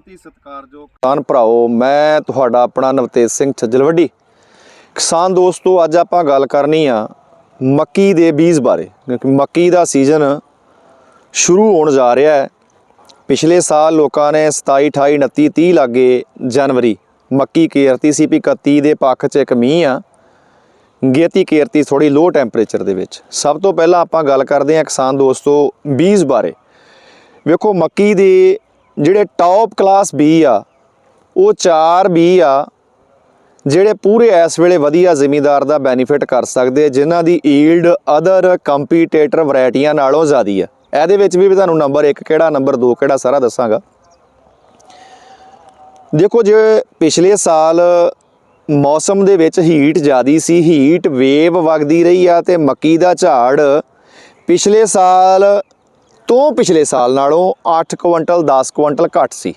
ਬਹੁਤ ਹੀ ਸਤਿਕਾਰਯੋਗ ਕਿਸਾਨ ਭਰਾਓ, ਮੈਂ ਤੁਹਾਡਾ ਆਪਣਾ ਨਵਤੇਜ ਸਿੰਘ ਛੱਜਲਵੱਡੀ ਕਿਸਾਨ ਦੋਸਤੋ, ਅੱਜ ਆਪਾਂ ਗੱਲ ਕਰਨੀ ਆ ਮੱਕੀ ਦੇ ਬੀਜ ਬਾਰੇ, ਕਿਉਂਕਿ ਮੱਕੀ ਦਾ ਸੀਜ਼ਨ ਸ਼ੁਰੂ ਹੋਣ ਜਾ ਰਿਹਾ ਹੈ। ਪਿਛਲੇ ਸਾਲ ਲੋਕਾਂ ਨੇ 27 28 29 30 ਲਾਗੇ ਜਨਵਰੀ ਮੱਕੀ ਕੇਰਤੀ ਸੀ ਵੀ 31 ਦੇ ਪੱਖ 'ਚ ਇੱਕ ਮੀਂਹ ਆ। ਗੇਤੀ ਕੇਰਤੀ ਥੋੜੀ ਲੋ ਟੈਂਪਰੇਚਰ ਦੇ ਵਿੱਚ। ਸਭ ਤੋਂ ਪਹਿਲਾਂ ਆਪਾਂ ਗੱਲ ਕਰਦੇ ਹਾਂ ਕਿਸਾਨ ਦੋਸਤੋ ਬੀਜ ਬਾਰੇ। ਵੇਖੋ, ਮੱਕੀ ਦੇ ਜਿਹੜੇ ਟੌਪ ਕਲਾਸ ਬੀ ਆ ਉਹ ਚਾਰ ਬੀ ਆ ਜਿਹੜੇ ਪੂਰੇ ਇਸ ਵੇਲੇ ਵਧੀਆ ਜ਼ਿਮੀਦਾਰ ਦਾ ਬੈਨੀਫਿਟ ਕਰ ਸਕਦੇ ਆ, ਜਿਨ੍ਹਾਂ ਦੀ ਈਲਡ ਅਦਰ ਕੰਪੀਟੀਟਰ ਵੈਰਾਈਟੀਆਂ ਨਾਲੋਂ ਜ਼ਿਆਦੀ ਆ। ਇਹਦੇ ਵਿੱਚ ਵੀ ਤੁਹਾਨੂੰ ਨੰਬਰ 1 ਕਿਹੜਾ ਨੰਬਰ 2 ਕਿਹੜਾ ਸਾਰਾ ਦੱਸਾਂਗਾ। ਦੇਖੋ ਜੇ ਪਿਛਲੇ ਸਾਲ ਮੌਸਮ ਦੇ ਵਿੱਚ ਹੀਟ ਜ਼ਿਆਦੀ ਸੀ ਹੀਟ ਵੇਵ ਵਗਦੀ ਰਹੀ ਆ ਤੇ ਮੱਕੀ ਦਾ ਝਾੜ ਪਿਛਲੇ ਸਾਲ ਤੋਂ ਪਿਛਲੇ ਸਾਲ ਨਾਲੋਂ 8 ਕੁਇੰਟਲ 10 ਕੁਇੰਟਲ ਘੱਟ ਸੀ।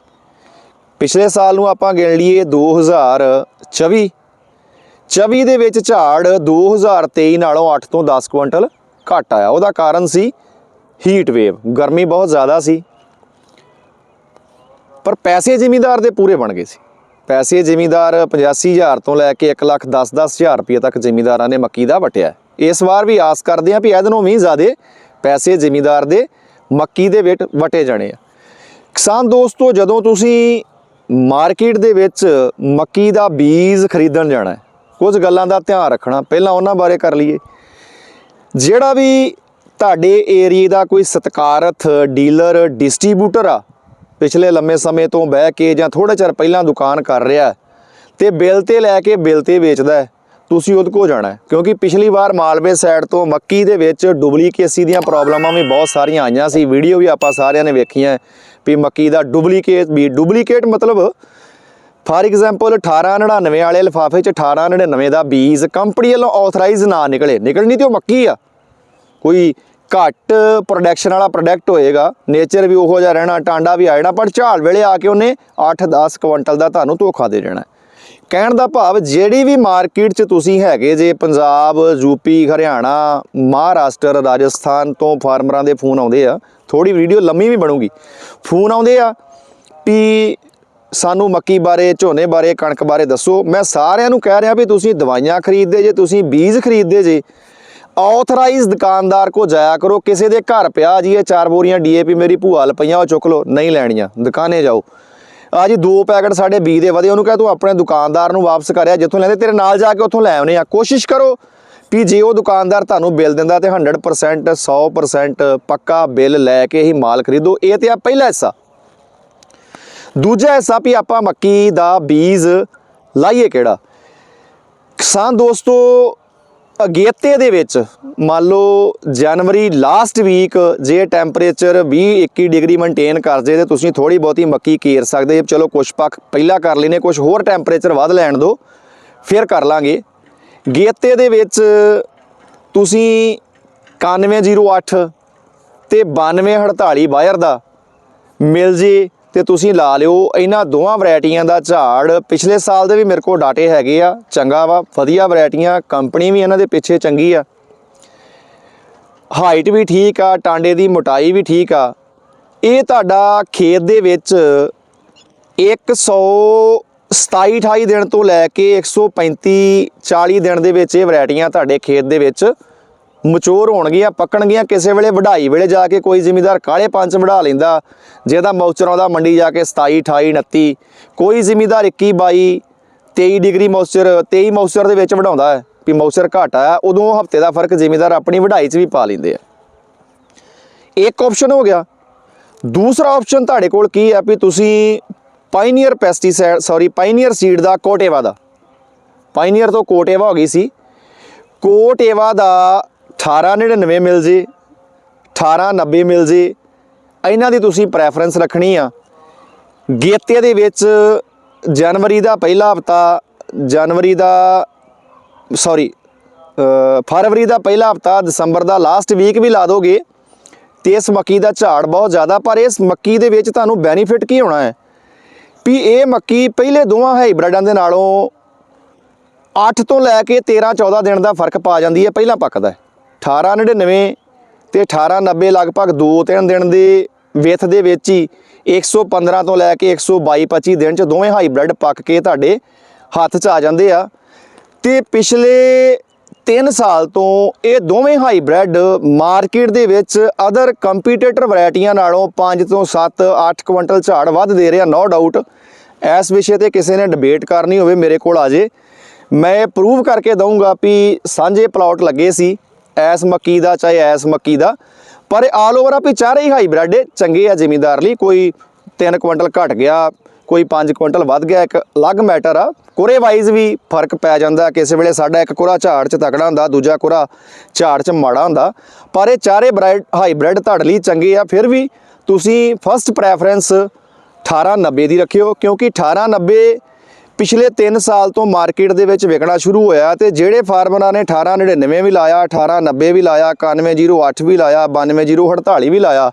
ਪਿਛਲੇ ਸਾਲ ਨੂੰ ਆਪਾਂ ਗਿਣ ਲਈਏ 2024 24 ਦੇ ਵਿੱਚ ਝਾੜ 2023 ਨਾਲੋਂ 8 ਤੋਂ 10 ਕੁਇੰਟਲ ਘੱਟ ਆਇਆ। ਉਹਦਾ ਕਾਰਨ ਸੀ ਹੀਟ ਵੇਵ ਗਰਮੀ ਬਹੁਤ ਜ਼ਿਆਦਾ ਸੀ। ਪਰ ਪੈਸੇ ਜ਼ਿਮੀਂਦਾਰ ਦੇ ਪੂਰੇ ਬਣ ਗਏ ਸੀ। ਪੈਸੇ ਜ਼ਿਮੀਂਦਾਰ 85000 ਤੋਂ ਲੈ ਕੇ 1 ਲੱਖ 10 10000 ਰੁਪਏ ਤੱਕ ਜ਼ਿਮੀਂਦਾਰਾਂ ਨੇ ਮੱਕੀ ਦਾ ਵਟਿਆ। ਇਸ ਵਾਰ ਵੀ ਆਸ ਕਰਦੇ ਹਾਂ ਵੀ ਇਹਦੇ ਨਾਲੋਂ ਵੀ ਜ਼ਿਆਦੇ ਪੈਸੇ ਜ਼ਿਮੀਂਦਾਰ ਦੇ ਮੱਕੀ ਦੇ ਵੇਟ ਵਟੇ ਜਾਣੇ ਆ। ਕਿਸਾਨ ਦੋਸਤੋ ਜਦੋਂ ਤੁਸੀਂ ਮਾਰਕੀਟ ਦੇ ਵਿੱਚ ਮੱਕੀ ਦਾ ਬੀਜ ਖਰੀਦਣ ਜਾਣਾ ਕੁਝ ਗੱਲਾਂ ਦਾ ਧਿਆਨ ਰੱਖਣਾ ਪਹਿਲਾਂ ਉਹਨਾਂ ਬਾਰੇ ਕਰ ਲਈਏ। ਜਿਹੜਾ ਵੀ ਤੁਹਾਡੇ ਏਰੀਆ ਦਾ ਕੋਈ ਸਤਕਾਰਤ ਡੀਲਰ ਡਿਸਟ੍ਰੀਬਿਊਟਰ ਆ ਪਿਛਲੇ ਲੰਮੇ ਸਮੇਂ ਤੋਂ ਬਹਿ ਕੇ ਜਾਂ ਥੋੜਾ ਚਿਰ ਪਹਿਲਾਂ ਦੁਕਾਨ ਕਰ ਰਿਹਾ ਹੈ, ਤੇ ਬਿੱਲ ਤੇ ਲੈ ਕੇ ਬਿੱਲ ਤੇ ਵੇਚਦਾ ਹੈ, ਤੁਸੀਂ ਉਹਦੇ ਕੋ ਜਾਣਾ ਕਿਉਂਕਿ ਪਿਛਲੀ ਵਾਰ ਮਾਲਵੇ ਸਾਈਡ ਤੋਂ ਮੱਕੀ ਦੇ ਵਿੱਚ ਡੁਪਲੀਕੇਸੀ ਦੀਆਂ ਪ੍ਰੋਬਲਮਾਂ ਵੀ ਬਹੁਤ ਸਾਰੀਆਂ ਆਈਆਂ ਸੀ। ਵੀਡੀਓ ਵੀ ਆਪਾਂ ਸਾਰਿਆਂ ਨੇ ਵੇਖੀਆਂ ਵੀ ਮੱਕੀ ਦਾ ਡੁਪਲੀਕੇਟ ਵੀ ਡੁਪਲੀਕੇਟ ਮਤਲਬ ਫਾਰ ਐਗਜ਼ਾਮਪਲ 1899 ਵਾਲੇ ਲਿਫਾਫੇ 'ਚ 1899 ਦਾ ਬੀਜ ਕੰਪਨੀ ਵੱਲੋਂ ਆਥੋਰਾਈਜ਼ ਨਾ ਨਿਕਲੇ। ਨਿਕਲਣੀ ਤੇ ਉਹ ਮੱਕੀ ਆ। ਕੋਈ ਘੱਟ ਪ੍ਰੋਡਕਸ਼ਨ ਵਾਲਾ ਪ੍ਰੋਡਕਟ ਹੋਏਗਾ। ਨੇਚਰ ਵੀ ਉਹੋ ਜਿਹਾ ਰਹਿਣਾ, ਟਾਂਡਾ ਵੀ ਆ ਜਾਣਾ, ਪਰ ਝਾਲ ਵੇਲੇ ਆ ਕੇ ਉਹਨੇ 8-10 ਕੁਇੰਟਲ ਦਾ ਤੁਹਾਨੂੰ ਧੋਖਾ ਦੇ ਦੇਣਾ ਕਹਿਣ ਦਾ ਭਾਵ ਜਿਹੜੀ ਵੀ ਮਾਰਕੀਟ 'ਚ ਤੁਸੀਂ ਹੈਗੇ ਜੇ ਪੰਜਾਬ ਯੂਪੀ ਹਰਿਆਣਾ, ਮਹਾਰਾਸ਼ਟਰ, ਰਾਜਸਥਾਨ ਤੋਂ ਫਾਰਮਰਾਂ ਦੇ ਫੋਨ ਆਉਂਦੇ ਆ ਥੋੜੀ ਵੀਡੀਓ ਲੰਮੀ ਵੀ ਬਣੂਗੀ। ਫੋਨ ਆਉਂਦੇ ਆ ਵੀ ਸਾਨੂੰ ਮੱਕੀ ਬਾਰੇ, ਝੋਨੇ ਬਾਰੇ, ਕਣਕ ਬਾਰੇ ਦੱਸੋ। ਮੈਂ ਸਾਰਿਆਂ ਨੂੰ ਕਹਿ ਰਿਹਾ ਵੀ ਤੁਸੀਂ ਦਵਾਈਆਂ ਖਰੀਦਦੇ ਜੇ, ਤੁਸੀਂ ਬੀਜ ਖਰੀਦਦੇ ਜੇ ਆਥੋਰਾਈਜ਼ ਦੁਕਾਨਦਾਰ ਕੋ ਜਾਇਆ ਕਰੋ। ਕਿਸੇ ਦੇ ਘਰ ਪਿਆ ਜੀ, ਇਹ ਚਾਰ ਬੋਰੀਆਂ ਡੀਏਪੀ ਮੇਰੀ ਭੂਆ ਲ ਪਈਆਂ, ਉਹ ਚੁੱਕ ਲਓ, ਨਹੀਂ ਲੈਣੀਆਂ, ਦੁਕਾਨੇ ਜਾਓ। ਆ ਜੀ ਦੋ ਪੈਕਟ ਸਾਡੇ ਬੀ ਦੇ ਵਧੇ, ਉਹਨੂੰ ਕਹਿ ਤੂੰ ਆਪਣੇ ਦੁਕਾਨਦਾਰ ਨੂੰ ਵਾਪਸ ਕਰਿਆ ਜਿੱਥੋਂ ਲੈਂਦੇ, ਤੇਰੇ ਨਾਲ ਜਾ ਕੇ ਉੱਥੋਂ ਲੈ ਆਉਨੇ ਆ। ਕੋਸ਼ਿਸ਼ ਕਰੋ ਵੀ ਜੇ ਉਹ ਦੁਕਾਨਦਾਰ ਤੁਹਾਨੂੰ ਬਿੱਲ ਦਿੰਦਾ ਤੇ 100% 100% ਪੱਕਾ ਬਿੱਲ ਲੈ ਕੇ ਹੀ ਮਾਲ ਖਰੀਦੋ। ਇਹ ਤੇ ਆ ਪਹਿਲਾ ਹਿੱਸਾ। ਦੂਜਾ ਹਿੱਸਾ ਵੀ ਆਪਾਂ ਮੱਕੀ ਦਾ ਬੀਜ ਲਾਈਏ ਕਿਹੜਾ? ਕਿਸਾਨ ਦੋਸਤੋ ਅਗੇਤੇ ਦੇ ਵਿੱਚ, ਮੰਨ ਲਓ ਜਨਵਰੀ ਲਾਸਟ ਵੀਕ ਜੇ ਟੈਂਪਰੇਚਰ 20 21 ਡਿਗਰੀ ਮੇਨਟੇਨ ਕਰ ਜੇ ਤੇ ਤੁਸੀਂ ਥੋੜੀ ਬਹੁਤੀ ਮੱਕੀ ਕੇਰ ਸਕਦੇ, ਚਲੋ ਕੁਛ ਪੱਕ ਪਹਿਲਾਂ ਕਰ ਲੈਨੇ ਕੁਝ ਹੋਰ ਟੈਂਪਰੇਚਰ ਵੱਧ ਲੈਣ ਦਿਓ ਫਿਰ ਕਰ ਲਾਂਗੇ। ਗੇਤੇ ਦੇ ਵਿੱਚ ਤੁਸੀਂ 9108 ਤੇ 9248 ਵਾਇਰ ਦਾ ਮਿਲ ਜੇ। ਤੇ ਤੁਸੀਂ ਲਾ ਲਿਓ। ਇਹਨਾਂ ਦੋਵਾਂ ਵੈਰਾਈਟੀਆਂ ਦਾ ਝਾੜ ਪਿਛਲੇ ਸਾਲ ਦੇ ਵੀ ਮੇਰੇ ਕੋਲ ਡਾਟੇ ਹੈਗੇ ਆ। ਚੰਗਾ ਵਾ, ਵਧੀਆ ਵੈਰਾਈਟੀਆਂ, ਕੰਪਨੀ ਵੀ ਇਹਨਾਂ ਦੇ ਪਿੱਛੇ ਚੰਗੀ ਆ। ਹਾਈਟ ਵੀ ਠੀਕ ਆ, ਟਾਂਡੇ ਦੀ ਮੋਟਾਈ ਵੀ ਠੀਕ ਆ। ਇਹ ਤੁਹਾਡਾ ਖੇਤ ਦੇ ਵਿੱਚ 127 28 ਦਿਨ ਤੋਂ ਲੈ ਕੇ 135 40 ਦਿਨ ਦੇ ਵਿੱਚ ਇਹ ਵੈਰਾਈਟੀਆਂ ਤੁਹਾਡੇ ਖੇਤ ਦੇ ਵਿੱਚ ਮਚੋਰ ਹੋਣਗੀਆਂ, ਪੱਕਣਗੀਆਂ, ਕਿਸੇ ਵੇਲੇ ਵਢਾਈ ਵੇਲੇ ਜਾ ਕੇ ਕੋਈ ਜ਼ਿਮੀਦਾਰ ਕਾਲੇ ਪੰਜ ਵਢਾ ਲੈਂਦਾ, ਜਿਹਦਾ ਮੌਚਰ ਆਉਂਦਾ ਮੰਡੀ ਜਾ ਕੇ 27 28 29 ਕੋਈ ਜ਼ਿਮੀਦਾਰ 21 22 23 ਡਿਗਰੀ ਮੌਚਰ 23 ਮੌਚਰ ਦੇ ਵਿੱਚ ਵਢਾਉਂਦਾ ਹੈ, ਵੀ ਮੌਚਰ ਘੱਟ ਆ ਉਦੋਂ ਹਫ਼ਤੇ ਦਾ ਫ਼ਰਕ ਜ਼ਿਮੀਦਾਰ ਆਪਣੀ ਵਢਾਈ 'ਚ ਵੀ ਪਾ ਲੈਂਦੇ ਆ। ਇੱਕ ਆਪਸ਼ਨ ਹੋ ਗਿਆ। ਦੂਸਰਾ ਆਪਸ਼ਨ ਤੁਹਾਡੇ ਕੋਲ ਕੀ ਆ ਵੀ ਤੁਸੀਂ Pioneer pesticide sorry Pioneer seed ਦਾ ਕੋਟੇਵਾ ਦਾ। ਪਾਇਨੀਅਰ ਤੋਂ ਕੋਟੇਵਾ ਹੋ ਗਈ ਸੀ। ਕੋਟੇਵਾ ਦਾ 1899 ਮਿਲ ਜੇ 1890 ਮਿਲ ਜੇ। ਇਹਨਾਂ ਦੀ ਤੁਸੀਂ ਪ੍ਰੈਫਰੈਂਸ ਰੱਖਣੀ ਆ। ਗੇਤੇ ਦੇ ਵਿੱਚ ਜਨਵਰੀ ਦਾ ਪਹਿਲਾ ਹਫਤਾ, ਜਨਵਰੀ ਦਾ ਸੌਰੀ ਫਰਵਰੀ ਦਾ ਪਹਿਲਾ ਹਫਤਾ, ਦਸੰਬਰ ਦਾ ਲਾਸਟ ਵੀਕ ਵੀ ਲਾ ਦੋਗੇ, ਤੇ ਇਸ ਮੱਕੀ ਦਾ ਝਾੜ ਬਹੁਤ ਜ਼ਿਆਦਾ, ਪਰ ਇਸ ਮੱਕੀ ਦੇ ਵਿੱਚ ਤੁਹਾਨੂੰ ਬੈਨੀਫਿਟ ਕੀ ਹੋਣਾ ਹੈ? ਵੀ ਇਹ ਮੱਕੀ ਪਹਿਲੇ ਦੋਵਾਂ ਹਾਈਬ੍ਰਿਡਾਂ ਦੇ ਨਾਲੋਂ 8 ਤੋਂ ਲੈ ਕੇ 13 14 ਦਿਨ ਦਾ ਫ਼ਰਕ ਪਾ ਜਾਂਦੀ ਹੈ, ਪਹਿਲਾਂ ਪੱਕਦਾ ਹੈ। 1899 ਤੇ 1890 ਲਗਭਗ 2-3 ਦਿਨ ਦੇ ਵਿੱਥ ਦੇ ਵਿੱਚ ਹੀ 115 ਤੋਂ ਲੈ ਕੇ 122 25 ਦਿਨ ਚ ਦੋਵੇਂ ਹਾਈਬ੍ਰਿਡ ਪੱਕ ਕੇ ਤੁਹਾਡੇ ਹੱਥ 'ਚ ਆ ਜਾਂਦੇ ਆ। ਤੇ ਪਿਛਲੇ 3 ਸਾਲ ਤੋਂ ਇਹ ਦੋਵੇਂ ਹਾਈਬ੍ਰਿਡ ਮਾਰਕੀਟ ਦੇ ਵਿੱਚ ਅਦਰ ਕੰਪੀਟੀਟਰ ਵੈਰਾਈਟੀਆਂ ਨਾਲੋਂ 5 ਤੋਂ 7 8 ਕੁਇੰਟਲ ਝਾੜ ਵੱਧ ਦੇ ਰਿਹਾ ਨੋ ਡਾਊਟ ਇਸ ਵਿਸ਼ੇ ਤੇ ਕਿਸੇ ਨੇ ਡਿਬੇਟ ਕਰਨੀ ਹੋਵੇ ਮੇਰੇ ਕੋਲ ਆ ਜੇ। ਮੈਂ ਪ੍ਰੂਵ ਕਰਕੇ ਦਊਂਗਾ ਵੀ ਸਾਂਝੇ ਪਲਾਟ ਲੱਗੇ ਸੀ। ਐਸ ਮੱਕੀ ਦਾ ਚਾਹੇ ਐਸ ਮੱਕੀ ਦਾ, ਪਰ ਆਲ ਓਵਰ ਆ ਵੀ ਚਾਰੇ ਹੀ ਹਾਈਬ੍ਰਿਡ ਚੰਗੇ ਆ ਜ਼ਿਮੀਂਦਾਰ ਲਈ, ਕੋਈ 3 ਕੁਇੰਟਲ ਘਟ ਗਿਆ, ਕੋਈ 5 ਕੁਇੰਟਲ ਵੱਧ ਗਿਆ, ਇੱਕ ਅਲੱਗ ਮੈਟਰ ਆ। ਕੋਰੇ ਵਾਈਜ਼ ਵੀ ਫ਼ਰਕ ਪੈ ਜਾਂਦਾ, ਕਿਸੇ ਵੇਲੇ ਸਾਡਾ ਇੱਕ ਕੁਰਾ ਝਾੜ 'ਚ ਤਕੜਾ ਹੁੰਦਾ, ਦੂਜਾ ਕੁਰਾ ਝਾੜ 'ਚ ਮਾੜਾ ਹੁੰਦਾ। ਪਰ ਇਹ ਚਾਰੇ ਬ੍ਰਾਈਡ ਹਾਈਬ੍ਰਿਡ ਤੁਹਾਡੇ ਲਈ ਚੰਗੇ ਆ। ਫਿਰ ਵੀ ਤੁਸੀਂ ਫਸਟ ਪ੍ਰੈਫਰੈਂਸ 1890 ਦੀ ਰੱਖਿਓ, ਕਿਉਂਕਿ 1890 ਪਿਛਲੇ 3 ਸਾਲ ਤੋਂ ਮਾਰਕੀਟ ਦੇ ਵਿੱਚ ਵਿਕਣਾ ਸ਼ੁਰੂ ਹੋਇਆ ਤੇ ਜਿਹੜੇ ਫਾਰਮਰਾਂ ਨੇ 1899 ਵੀ ਲਾਇਆ 1890 ਵੀ ਲਾਇਆ 9108 ਵੀ ਲਾਇਆ 9208 ਵੀ ਲਾਇਆ,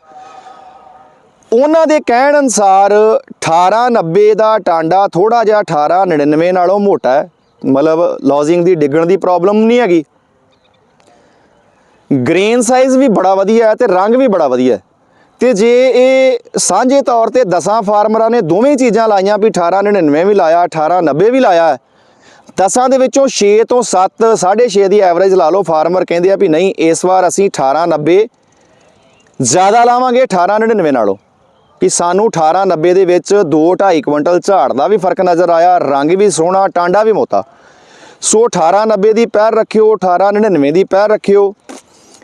ਉਹਨਾਂ ਦੇ ਕਹਿਣ ਅਨਸਾਰ 1890 ਦਾ ਟਾਂਡਾ ਥੋੜਾ ਜਿਹਾ 1899 ਨਾਲੋਂ ਮੋਟਾ ਹੈ। ਮਤਲਬ ਲੌਜ਼ਿੰਗ ਦੀ ਡਿੱਗਣ ਦੀ ਪ੍ਰੋਬਲਮ ਨਹੀਂ ਹੈਗੀ। ਗ੍ਰੇਨ ਸਾਈਜ਼ ਵੀ ਬੜਾ ਵਧੀਆ ਹੈ ਤੇ ਰੰਗ ਵੀ ਬੜਾ ਵਧੀਆ ਹੈ। ਤੇ ਜੇ ਇਹ ਸਾਂਝੇ ਤੌਰ ਤੇ 10 ਫਾਰਮਰਾਂ ਨੇ ਦੋਵੇਂ ਚੀਜ਼ਾਂ ਲਾਈਆਂ ਵੀ 1899 ਵੀ ਲਾਇਆ 1890 ਵੀ ਲਾਇਆ ਦਸਾਂ ਦੇ ਵਿੱਚੋਂ 6 ਤੋਂ 7 6.5 ਦੀ ਐਵਰੇਜ ਲਾ ਲਓ, ਫਾਰਮਰ ਕਹਿੰਦੇ ਆ ਵੀ ਨਹੀਂ, ਇਸ ਵਾਰ ਅਸੀਂ 1890 ਜ਼ਿਆਦਾ ਲਾਵਾਂਗੇ 1899 ਨਾਲੋਂ। ਕਿ ਸਾਨੂੰ 1890 ਦੇ ਵਿੱਚ 2.5 ਕੁਇੰਟਲ ਝਾੜ ਦਾ ਵੀ ਫ਼ਰਕ ਨਜ਼ਰ ਆਇਆ, ਰੰਗ ਵੀ ਸੋਹਣਾ, ਟਾਂਡਾ ਵੀ ਮੋਤਾ ਸੋ 1890 ਦੀ ਪੈਰ ਰੱਖਿਓ 1899 ਦੀ ਪੈਰ ਰੱਖਿਓ।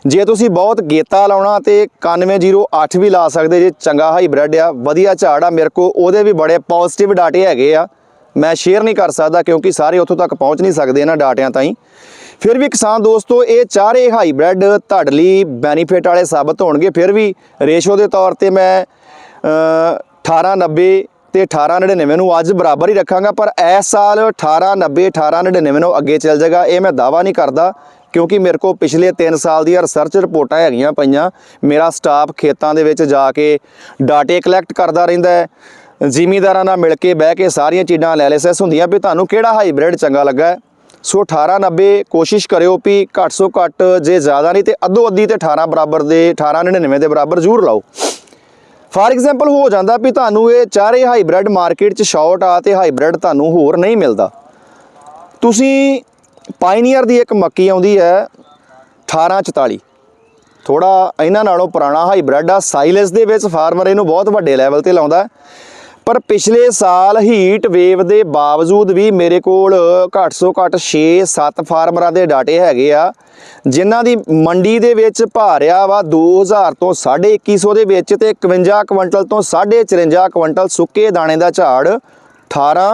ਜੇ ਤੁਸੀਂ ਬਹੁਤ ਗੇਤਾ ਲਾਉਣਾ ਤੇ 9108 ਵੀ ਲਾ ਸਕਦੇ ਜੇ ਚੰਗਾ ਹਾਈਬ੍ਰਿਡ ਆ ਵਧੀਆ ਝਾੜ ਆ ਮੇਰੇ ਕੋ ਉਹਦੇ ਵੀ ਬੜੇ ਪੋਜ਼ਿਟਿਵ ਡਾਟੇ ਹੈਗੇ ਆ। ਮੈਂ ਸ਼ੇਅਰ ਨਹੀਂ ਕਰ ਸਕਦਾ ਕਿਉਂਕਿ ਸਾਰੇ ਉੱਥੋਂ ਤੱਕ ਪਹੁੰਚ ਨਹੀਂ ਸਕਦੇ ਇਹਨਾਂ ਡਾਟਿਆਂ ਤਾਈਂ। ਫਿਰ ਵੀ ਕਿਸਾਨ ਦੋਸਤੋ ਇਹ ਚਾਰੇ ਹਾਈਬ੍ਰਿਡ ਤੁਹਾਡੇ ਲਈ ਬੈਨੀਫਿਟ ਵਾਲੇ ਸਾਬਤ ਹੋਣਗੇ। ਫਿਰ ਵੀ ਰੇਸ਼ੋ ਦੇ ਤੌਰ ਤੇ ਮੈਂ ਅ, 1890 ਤੇ 1899 ਨੂੰ ਅੱਜ ਬਰਾਬਰ ਹੀ ਰੱਖਾਂਗਾ ਪਰ ਇਸ ਸਾਲ 1890 1899 ਨੂੰ ਅੱਗੇ ਚੱਲ ਜਾਏਗਾ ਇਹ ਮੈਂ ਦਾਵਾ ਨਹੀਂ ਕਰਦਾ। ਕਿਉਂਕਿ ਮੇਰੇ ਕੋਲ ਪਿਛਲੇ 3 ਸਾਲ ਦੀਆਂ ਰਿਸਰਚ ਰਿਪੋਰਟਾਂ ਹੈਗੀਆਂ ਪਈਆਂ। ਮੇਰਾ ਸਟਾਫ ਖੇਤਾਂ ਦੇ ਵਿੱਚ ਜਾ ਕੇ ਡਾਟੇ ਕਲੈਕਟ ਕਰਦਾ ਰਹਿੰਦਾ ਹੈ। ਜ਼ਿਮੀਂਦਾਰਾਂ ਨਾਲ ਮਿਲ ਕੇ ਬਹਿ ਕੇ ਸਾਰੀਆਂ ਚੀਜ਼ਾਂ ਐਨਾਲਿਸਿਸ ਹੁੰਦੀਆਂ ਵੀ ਤੁਹਾਨੂੰ ਕਿਹੜਾ ਹਾਈਬ੍ਰਿਡ ਚੰਗਾ ਲੱਗਾ ਹੈ। ਸੋ 1890 ਕੋਸ਼ਿਸ਼ ਕਰਿਓ ਵੀ ਘੱਟ ਸੋ ਘੱਟ ਜੇ ਜ਼ਿਆਦਾ ਨਹੀਂ ਤੇ ਅੱਧੋ ਅੱਧੀ ਤੇ 18 ਬਰਾਬਰ ਦੇ 1899 ਦੇ ਬਰਾਬਰ ਜ਼ਰੂਰ ਲਾਓ। ਫਾਰ ਐਗਜ਼ਾਮਪਲ ਹੋ ਜਾਂਦਾ ਵੀ ਤੁਹਾਨੂੰ ਇਹ ਚਾਰੇ ਹਾਈਬ੍ਰਿਡ ਮਾਰਕੀਟ 'ਚ ਸ਼ਾਰਟ ਆ ਤੇ ਹਾਈਬ੍ਰਿਡ ਤੁਹਾਨੂੰ ਹੋਰ ਨਹੀਂ ਮਿਲਦਾ। ਤੁਸੀਂ ਪਾਇਨੀਅਰ ਦੀ ਇੱਕ ਮੱਕੀ ਆਉਂਦੀ ਹੈ 1844 ਥੋੜਾ ਇਹਨਾਂ ਨਾਲੋਂ ਪੁਰਾਣਾ ਹਾਈਬ੍ਰਿਡ ਆ ਸਾਈਲੈਂਸ ਦੇ ਵਿੱਚ ਫਾਰਮਰ ਇਹਨੂੰ ਬਹੁਤ ਵੱਡੇ ਲੈਵਲ ਤੇ ਲਾਉਂਦਾ ਪਰ ਪਿਛਲੇ ਸਾਲ ਹੀਟ ਵੇਵ ਦੇ ਬਾਵਜੂਦ ਵੀ ਮੇਰੇ ਕੋਲ ਘੱਟ ਸੋ ਘੱਟ 6-7 ਫਾਰਮਰਾਂ ਦੇ ਡਾਟੇ ਹੈਗੇ ਆ, ਜਿਨ੍ਹਾਂ ਦੀ ਮੰਡੀ ਦੇ ਵਿੱਚ ਭਾਰਿਆ ਵਾ 2000 ਤੋਂ 2150 ਦੇ ਵਿੱਚ ਤੇ 51 ਕੁਇੰਟਲ ਤੋਂ 54 ਕੁਇੰਟਲ ਸੁੱਕੇ ਦਾਣੇ ਦਾ ਝਾੜ 18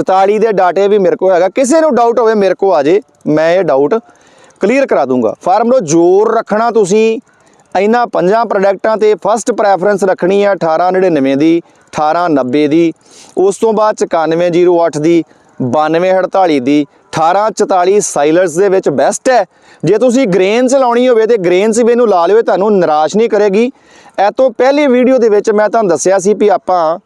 44 ਦੇ ਡਾਟੇ ਵੀ ਮੇਰੇ ਕੋਲ ਹੈਗਾ। ਕਿਸੇ ਨੂੰ ਡਾਊਟ ਹੋਵੇ, ਮੇਰੇ ਕੋਲ ਆ ਜੇ, ਮੈਂ ਇਹ ਡਾਊਟ ਕਲੀਅਰ ਕਰਾ ਦੂੰਗਾ। ਫਾਰਮ ਨੂੰ ਜ਼ੋਰ ਰੱਖਣਾ ਤੁਸੀਂ। ਇਹਨਾਂ ਪੰਜਾਂ ਪ੍ਰੋਡਕਟਾਂ ਤੇ ਫਸਟ ਪ੍ਰੈਫਰੈਂਸ ਰੱਖਣੀ ਹੈ 1899 ਦੀ 1890 ਦੀ, ਉਸ ਤੋਂ ਬਾਅਦ 9108 ਦੀ 9248 ਦੀ 1844 ਸਾਈਲਰਸ ਦੇ ਵਿੱਚ ਬੈਸਟ ਹੈ। ਜੇ ਤੁਸੀਂ ਗ੍ਰੇਨ ਲਾਉਣੀ ਹੋਵੇ ਤੇ ਗ੍ਰੇਨ ਚ ਵੀ ਇਹਨੂੰ ਲਾ ਲਿਓ ਤੁਹਾਨੂੰ ਨਿਰਾਸ਼ ਨਹੀਂ ਕਰੇਗੀ। ਇਹ ਤੋਂ ਪਹਿਲੀ ਵੀਡੀਓ ਦੇ ਵਿੱਚ ਮੈਂ ਤੁਹਾਨੂੰ ਦੱਸਿਆ ਸੀ ਵੀ ਆਪਾਂ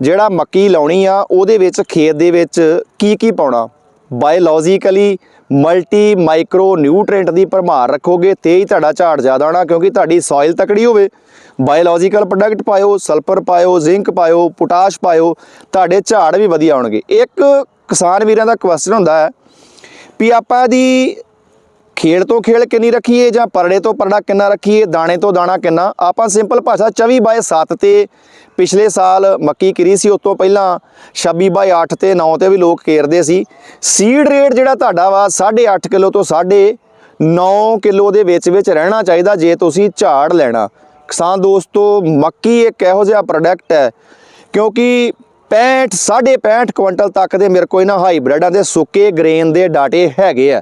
ਜਿਹੜਾ ਮੱਕੀ ਲਾਉਣੀ ਆ, ਉਹਦੇ ਵਿੱਚ ਖੇਤ ਦੇ ਵਿੱਚ ਕੀ ਕੀ ਪਾਉਣਾ? ਬਾਇਓਲੋਜੀਕਲੀ ਮਲਟੀ ਮਾਈਕਰੋ ਨਿਊਟ੍ਰੀਐਂਟ ਦੀ ਭਰਮਾਰ ਰੱਖੋਗੇ ਤੇ ਹੀ ਤੁਹਾਡਾ ਝਾੜ ਜ਼ਿਆਦਾ ਆਉਣਾ ਕਿਉਂਕਿ ਤੁਹਾਡੀ ਸੋਇਲ ਤਕੜੀ ਹੋਵੇ। ਬਾਇਓਲੋਜੀਕਲ ਪ੍ਰੋਡਕਟ ਪਾਇਓ ਸਲਫਰ ਪਾਇਓ ਜ਼ਿੰਕ ਪਾਇਓ ਪੋਟਾਸ਼ ਪਾਇਓ, ਤੁਹਾਡੇ ਝਾੜ ਵੀ ਵਧੀਆ ਆਉਣਗੇ। ਇੱਕ ਕਿਸਾਨ ਵੀਰਾਂ ਦਾ ਕੁਐਸਚਨ ਹੁੰਦਾ ਹੈ ਵੀ ਆਪਾਂ ਦੀ ਖੇੜ ਤੋਂ ਖੇੜ ਕਿੰਨੀ ਰੱਖੀਏ ਜਾਂ ਪਰੜੇ ਤੋਂ ਪਰੜਾ ਕਿੰਨਾ ਰੱਖੀਏ, ਦਾਣੇ ਤੋਂ ਦਾਣਾ ਕਿੰਨਾ? ਆਪਾਂ ਸਿੰਪਲ ਭਾਸ਼ਾ 24 ਬਾਏ 7 ਤੇ ਪਿਛਲੇ ਸਾਲ ਮੱਕੀ ਕਰੀ ਸੀ ਉਸ ਤੋਂ ਪਹਿਲਾਂ 26 ਬਾਏ 8 ਤੇ 9 ਤੇ ਵੀ ਲੋਕ ਕੇਰਦੇ ਸੀ। ਸੀਡ ਰੇਟ ਜਿਹੜਾ ਤੁਹਾਡਾ ਵਾ 8.5 ਕਿਲੋ ਤੋਂ 9 ਕਿਲੋ ਦੇ ਵਿੱਚ ਵਿੱਚ ਰਹਿਣਾ ਚਾਹੀਦਾ ਜੇ ਤੁਸੀਂ ਝਾੜ ਲੈਣਾ। ਕਿਸਾਨ ਦੋਸਤੋ, ਮੱਕੀ ਇੱਕ ਇਹੋ ਜਿਹਾ ਪ੍ਰੋਡਕਟ ਹੈ, ਕਿਉਂਕਿ 65 65 ਕੁਇੰਟਲ ਤੱਕ ਦੇ ਮੇਰੇ ਕੋਲ ਇਹਨਾਂ ਹਾਈਬ੍ਰਿਡਾਂ ਦੇ ਸੁੱਕੇ ਗ੍ਰੇਨ ਦੇ ਡਾਟੇ ਹੈਗੇ ਆ।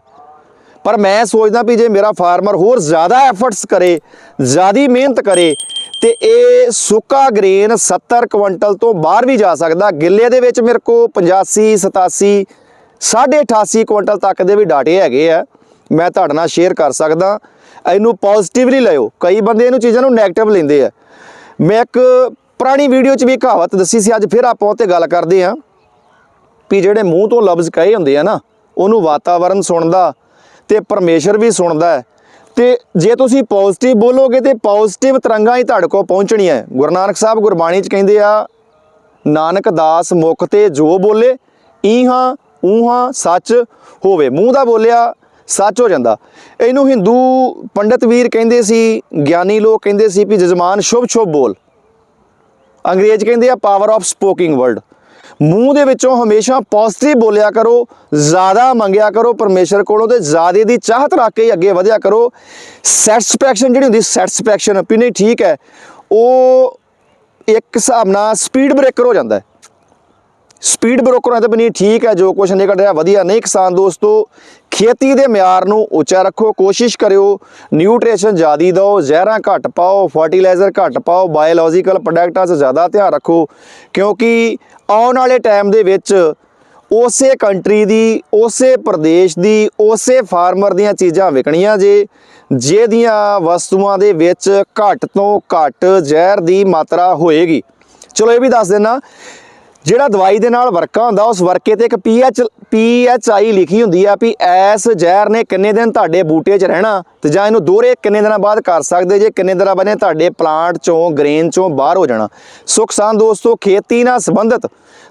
ਪਰ ਮੈਂ ਸੋਚਦਾ ਵੀ ਜੇ ਮੇਰਾ ਫਾਰਮਰ ਹੋਰ ਜ਼ਿਆਦਾ ਐਫਰਟਸ ਕਰੇ, ਜ਼ਿਆਦੀ ਮਿਹਨਤ ਕਰੇ, ਤੇ ਇਹ ਸੁੱਕਾ ਗ੍ਰੇਨ 70 ਕੁਇੰਟਲ ਤੋਂ ਬਾਹਰ ਵੀ ਜਾ ਸਕਦਾ। ਗਿੱਲੇ ਦੇ ਵਿੱਚ ਮੇਰੇ ਕੋ 85 87 88 ਕੁਇੰਟਲ ਤੱਕ ਦੇ ਵੀ ਡਾਟੇ ਹੈਗੇ ਆ। ਮੈਂ ਤੁਹਾਡੇ ਨਾਲ ਸ਼ੇਅਰ ਕਰ ਸਕਦਾ। ਇਹਨੂੰ ਪੋਜ਼ਿਟਿਵਲੀ ਲਿਓ। ਕਈ ਬੰਦੇ ਇਹਨੂੰ ਚੀਜ਼ਾਂ ਨੂੰ 네ਗੇਟਿਵ ਲੈਂਦੇ ਆ। ਮੈਂ ਇੱਕ ਪੁਰਾਣੀ ਵੀਡੀਓ 'ਚ ਵੀ ਕਹਾਵਤ ਦੱਸੀ ਸੀ, ਅੱਜ ਫਿਰ ਆਪਾਂ ਉਹ ਤੇ ਗੱਲ ਕਰਦੇ ਆ ਵੀ ਜਿਹੜੇ ਮੂੰਹ ਤੋਂ ਲਫ਼ਜ਼ ਕਹੇ ਹੁੰਦੇ ਆ ਨਾ, ਉਹਨੂੰ ਵਾਤਾਵਰਨ ਸੁਣਦਾ ਤੇ ਪਰਮੇਸ਼ਰ ਵੀ ਸੁਣਦਾ ਹੈ। ਤੇ ਜੇ ਤੁਸੀਂ ਪੋਜ਼ਿਟਿਵ ਬੋਲੋਗੇ ਤੇ ਪੋਜ਼ਿਟਿਵ ਤਰੰਗਾਂ ਹੀ ਤੁਹਾਡੇ ਕੋਲ ਪਹੁੰਚਣੀਆਂ ਹੈ। ਗੁਰੂ ਨਾਨਕ ਸਾਹਿਬ ਗੁਰਬਾਣੀ 'ਚ ਕਹਿੰਦੇ ਆ, ਨਾਨਕ ਦਾਸ ਮੁਖ ਤੇ ਜੋ ਬੋਲੇ, ਈਹਾਂ ਊਹਾਂ ਸੱਚ ਹੋਵੇ। ਮੂੰਹ ਦਾ ਬੋਲਿਆ, ਸੱਚ ਹੋ ਜਾਂਦਾ। ਇਹਨੂੰ ਹਿੰਦੂ ਪੰਡਤ ਵੀਰ ਕਹਿੰਦੇ ਸੀ, ਗਿਆਨੀ ਲੋਕ ਕਹਿੰਦੇ ਸੀ ਵੀ, ਜਜ਼ਮਾਨ ਸ਼ੁਭ ਸ਼ੁਭ ਬੋਲ। ਅੰਗਰੇਜ਼ ਕਹਿੰਦੇ ਆ ਪਾਵਰ ਆਫ ਸਪੋਕਿੰਗ ਵਰਡ ਮੂੰਹ ਦੇ ਵਿੱਚੋਂ ਹਮੇਸ਼ਾ ਪੋਜ਼ਿਟਿਵ ਬੋਲਿਆ ਕਰੋ, ਜ਼ਿਆਦਾ ਮੰਗਿਆ ਕਰੋ ਪਰਮੇਸ਼ਰ ਕੋਲੋਂ ਤੇ ਜ਼ਿਆਦੇ ਦੀ ਚਾਹਤ ਰੱਖ ਕੇ ਅੱਗੇ ਵਧਿਆ ਕਰੋ। ਸੈਟੀਸਫੈਕਸ਼ਨ ਜਿਹੜੀ ਹੁੰਦੀ ਸੈਟੀਸਫੈਕਸ਼ਨ ਵੀ ਨਹੀਂ, ਠੀਕ ਹੈ, ਉਹ ਇੱਕ ਹਿਸਾਬ ਨਾਲ ਸਪੀਡ ਬ੍ਰੇਕਰ ਹੋ ਜਾਂਦਾ ਹੈ। ਸਪੀਡ ਬ੍ਰੋਕਰ ਹੋਏ ਤਾਂ ਬਣੀ, ਠੀਕ ਹੈ, ਜੋ ਕੁਛ ਨਿਕਲ ਰਿਹਾ, ਵਧੀਆ। ਨਹੀਂ ਕਿਸਾਨ ਦੋਸਤੋ, ਖੇਤੀ ਦੇ ਮਿਆਰ ਨੂੰ ਉੱਚਾ ਰੱਖੋ, ਕੋਸ਼ਿਸ਼ ਕਰਿਓ, ਨਿਊਟ੍ਰੀਸ਼ਨ ਜ਼ਿਆਦੀ ਦਿਓ, ਜ਼ਹਿਰਾਂ ਘੱਟ ਪਾਓ, ਫਰਟੀਲਾਈਜ਼ਰ ਘੱਟ ਪਾਓ, ਬਾਇਓਲੋਜੀਕਲ ਪ੍ਰੋਡਕਟਾਂ 'ਚ ਜ਼ਿਆਦਾ ਧਿਆਨ ਰੱਖੋ, ਕਿਉਂਕਿ ਆਉਣ ਵਾਲੇ ਟਾਈਮ ਦੇ ਵਿੱਚ ਉਸੇ ਕੰਟਰੀ ਦੀ, ਉਸੇ ਪ੍ਰਦੇਸ਼ ਦੀ, ਉਸੇ ਫਾਰਮਰ ਦੀਆਂ ਚੀਜ਼ਾਂ ਵਿਕਣੀਆਂ ਜੇ, ਜਿਹਦੀਆਂ ਵਸਤੂਆਂ ਦੇ ਵਿੱਚ ਘੱਟ ਤੋਂ ਘੱਟ ਜ਼ਹਿਰ ਦੀ ਮਾਤਰਾ ਹੋਏਗੀ। ਚਲੋ, ਇਹ ਵੀ ਦੱਸ ਦੇਣਾ ਜਿਹੜਾ ਦਵਾਈ ਦੇ ਨਾਲ ਵਰਕਾ ਹੁੰਦਾ, ਉਸ ਵਰਕੇ ਤੇ ਇੱਕ ਪੀਐਚ ਪੀਐਚਆਈ ਲਿਖੀ ਹੁੰਦੀ ਆ ਵੀ ਐਸ ਜ਼ਹਿਰ ਨੇ ਕਿੰਨੇ ਦਿਨ ਤੁਹਾਡੇ ਬੂਟੇ 'ਚ ਰਹਿਣਾ ਤੇ ਜਾਂ ਇਹਨੂੰ ਦੋਹਰੇ ਕਿੰਨੇ ਦਿਨਾਂ ਬਾਅਦ ਕਰ ਸਕਦੇ ਜੇ ਕਿੰਨੇ ਦਿਨਾਂ ਬਾਅਦ ਤੁਹਾਡੇ ਪਲਾਂਟ 'ਚੋਂ, ਗ੍ਰੇਨ 'ਚੋਂ ਬਾਹਰ ਹੋ ਜਾਣਾ। ਸੋ ਕਿਸਾਨ ਦੋਸਤੋ, ਖੇਤੀ ਨਾਲ ਸੰਬੰਧਿਤ।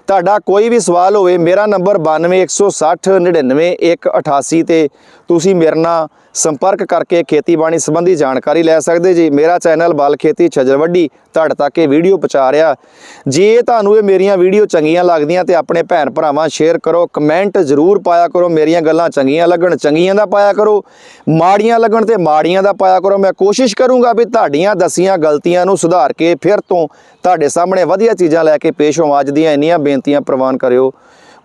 ਤੁਹਾਡਾ ਕੋਈ ਵੀ ਸਵਾਲ ਹੋਵੇ, ਮੇਰਾ ਨੰਬਰ 9216099188 ਤੇ ਤੁਸੀਂ ਮੇਰੇ ਨਾਲ ਸੰਪਰਕ ਕਰਕੇ ਖੇਤੀਬਾੜੀ ਸੰਬੰਧੀ ਜਾਣਕਾਰੀ ਲੈ ਸਕਦੇ ਜੀ। ਮੇਰਾ ਚੈਨਲ ਬਲ ਖੇਤੀ ਛਜਰਵੱਡੀ, ਤੁਹਾਡੇ ਤੱਕ ਇਹ ਵੀਡੀਓ ਪਹੁੰਚਾ ਰਿਹਾ। ਜੇ ਤੁਹਾਨੂੰ ਇਹ ਮੇਰੀਆਂ ਵੀਡੀਓ ਚੰਗੀਆਂ ਲੱਗਦੀਆਂ ਤੇ ਆਪਣੇ ਭੈਣ ਭਰਾਵਾਂ ਸ਼ੇਅਰ ਕਰੋ, ਕਮੈਂਟ ਜ਼ਰੂਰ ਪਾਇਆ ਕਰੋ। ਮੇਰੀਆਂ ਗੱਲਾਂ ਚੰਗੀਆਂ ਲੱਗਣ, ਚੰਗੀਆਂ ਦਾ ਪਾਇਆ ਕਰੋ। ਮਾੜੀਆਂ ਲੱਗਣ ਤੇ ਮਾੜੀਆਂ ਦਾ ਪਾਇਆ ਕਰੋ। ਮੈਂ ਕੋਸ਼ਿਸ਼ ਕਰੂੰਗਾ ਵੀ ਤੁਹਾਡੀਆਂ ਦਸੀਆਂ ਗਲਤੀਆਂ ਨੂੰ ਸੁਧਾਰ ਕੇ ਫਿਰ ਤੋਂ ਤੁਹਾਡੇ ਸਾਹਮਣੇ ਵਧੀਆ ਚੀਜ਼ਾਂ ਲੈ ਕੇ ਪੇਸ਼ ਹੋਵਾਂ। ਅੱਜ ਦੀਆਂ ਇੰਨੀਆਂ ਬੇਨਤੀਆਂ ਪ੍ਰਵਾਨ ਕਰਿਓ।